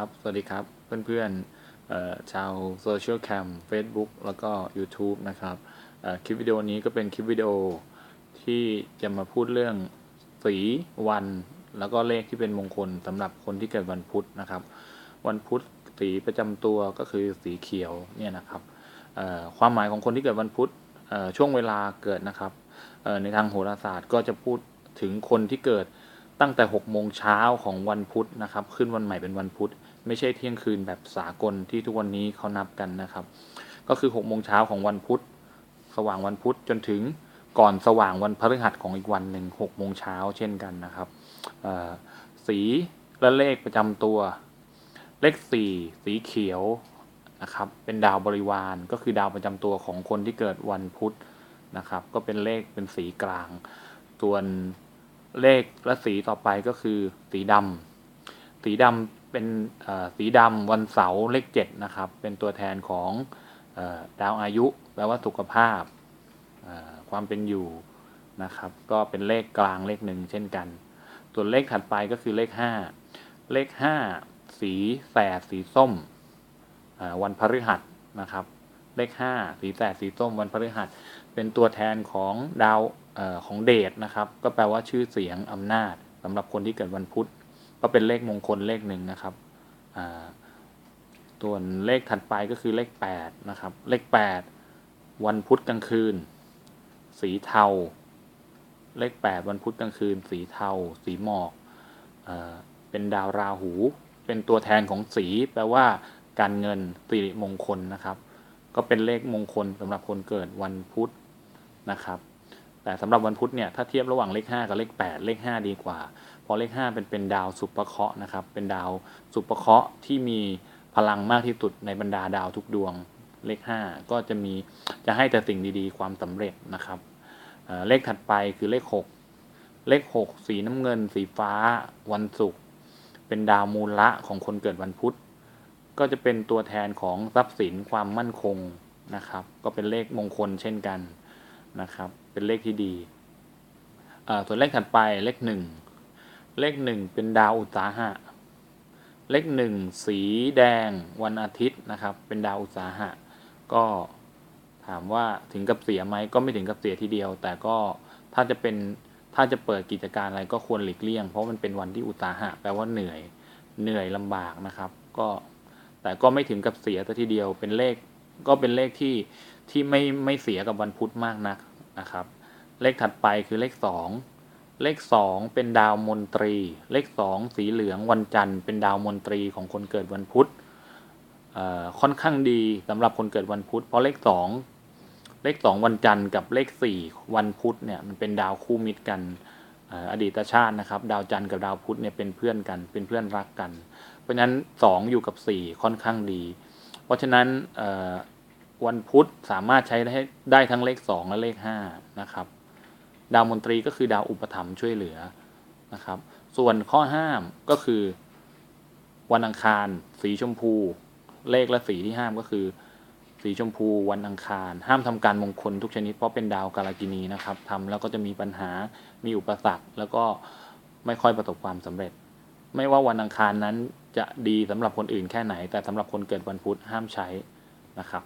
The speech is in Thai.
ครับ สวัสดีครับ เพื่อนๆเอ่อชาวโซเชียลแคม Facebook แล้วก็ YouTube นะครับคลิปวิดีโอนี้ก็เป็นคลิปวิดีโอที่จะมาพูดเรื่องสีวัน แล้วก็เลขที่เป็นมงคลสำหรับคนที่เกิดวันพุธนะครับ วันพุธสีประจำตัวก็คือสีเขียวเนี่ยนะครับความหมายของคนที่เกิดวันพุธช่วงเวลาเกิดนะครับในทางโหราศาสตร์ก็จะพูดถึงคนที่เกิด ตั้งแต่6โมงเช้าของวันพุธนะครับ ขึ้นวันใหม่เป็นวันพุธ ไม่ใช่เที่ยงคืนแบบสากลที่ทุกวันนี้เขานับกันนะครับ ก็คือ6โมงเช้าของวันพุธ สว่างวันพุธจนถึงก่อนสว่างวันพฤหัสของอีกวันหนึ่ง6โมงเช้าเช่นกันนะครับสีและเลขประจำตัว เลข4สีเขียวนะครับ เป็นดาวบริวารก็คือดาวประจำตัวของคนที่เกิดวันพุธนะครับ ก็เป็นเลขเป็นสีกลาง ส่วน เลขและสีต่อไปก็คือสีดำสีดำเป็นสีดำวันเสาร์เลขเจ็ดนะครับ เป็นตัวแทนของอดาวอายุแปลว่าสุขภาพความเป็นอยู่นะครับ ก็เป็นเลขกลางเลขหนึ่งเช่นกัน ส่วนเลขถัดไปก็คือเลขห้าเลขห้าสีแสดสีส้มวันพฤหัสนะครับ เลขห้าสีแสดสีส้มวันพฤหัส เป็นตัวแทนของดาว ของเดชนะครับ ก็แปลว่าชื่อเสียงอำนาจสำหรับคนที่เกิดวันพุธ ก็เป็นเลขมงคลเลขหนึ่งนะครับส่วนเลขถัดไปก็คือเลข8นะครับ เลข 8 วันพุธกลางคืน สีเทา เลข 8 วันพุธกลางคืน สีเทา สีหมอกเอเป็นดาวราหู เป็นตัวแทนของสี แปลว่าการเงินสิริมงคลนะครับ ก็เป็นเลขมงคลสำหรับคนเกิดวันพุธนะครับ แต่สำหรับวันพุธเนี่ยถ้าเทียบระหว่างเลข 5 กับเลข 8 เลข 5 ดีกว่า เพราะเลข 5 เป็นเป็นดาวสุปเคราะห์นะครับเป็นดาวสุปเคราะห์ที่มีพลังมากที่สุดในบรรดาดาวทุกดวงเลข 5 ก็จะมีจะให้แต่สิ่งดีๆ ความสำเร็จนะครับเลขถัดไปคือเลข 6 เลข 6 สีน้ำเงิน สีฟ้า วันศุกร์เป็นดาวมูลละของคนเกิดวันพุธ ก็จะเป็นตัวแทนของทรัพย์สินความมั่นคงนะครับ ก็เป็นเลขมงคลเช่นกันนะครับ เป็นเลขที่ดี ส่วนเลขถัดไปเลขหนึ่ง เลขหนึ่งเป็นดาวอุตสาหะ เลขหนึ่งสีแดงวันอาทิตย์นะครับ เป็นดาวอุตสาหะ ก็ถามว่าถึงกับเสียไหมก็ไม่ถึงกับเสียทีเดียว แต่ก็ถ้าจะเป็นถ้าจะเปิดกิจการอะไรก็ควรหลีกเลี่ยง เพราะมันเป็นวันที่อุตสาหะแปลว่าเหนื่อยเหนื่อยลำบากนะครับ ก็แต่ก็ไม่ถึงกับเสียซะทีเดียวเป็นเลขก็เป็นเลขที่ที่ไม่ไม่เสียกับวันพุธมากนัก นะครับ เลขถัดไปคือเลขสองเลขสองเป็นดาวมนตรี เลขสองสีเหลืองวันจันทร์เป็นดาวมนตรีของคนเกิดวันพุธค่อนข้างดีสำหรับคนเกิดวันพุธ เพราะเลขสองเลขสองวันจันทร์กับเลขสี่วันพุธเนี่ยมันเป็นดาวคู่มิตรกันออดีตชาตินะครับ ดาวจันทร์กับดาวพุธเนี่ยเป็นเพื่อนกัน เป็นเพื่อนรักกัน เพราะฉะนั้นสองอยู่กับสี่ค่อนข้างดี เพราะฉะนั้น วันพุธสามารถใช้ได้ได้ทั้งเลขสองและเลขห้านะครับดาวมนตรีก็คือดาวอุปถัมภ์ช่วยเหลือนะครับ ส่วนข้อห้ามก็คือ วันอังคาร สีชมพู เลขและสีที่ห้ามก็คือ สีชมพูวันอังคาร ห้ามทำการมงคลทุกชนิดเพราะเป็นดาวกาลกินีนะครับทำแล้วก็จะมีปัญหามีอุปสรรคแล้วก็ไม่ค่อยประสบความสำเร็จ ไม่ว่าวันอังคารนั้นจะดีสำหรับคนอื่นแค่ไหน แต่สำหรับคนเกิดวันพุธห้ามใช้นะครับ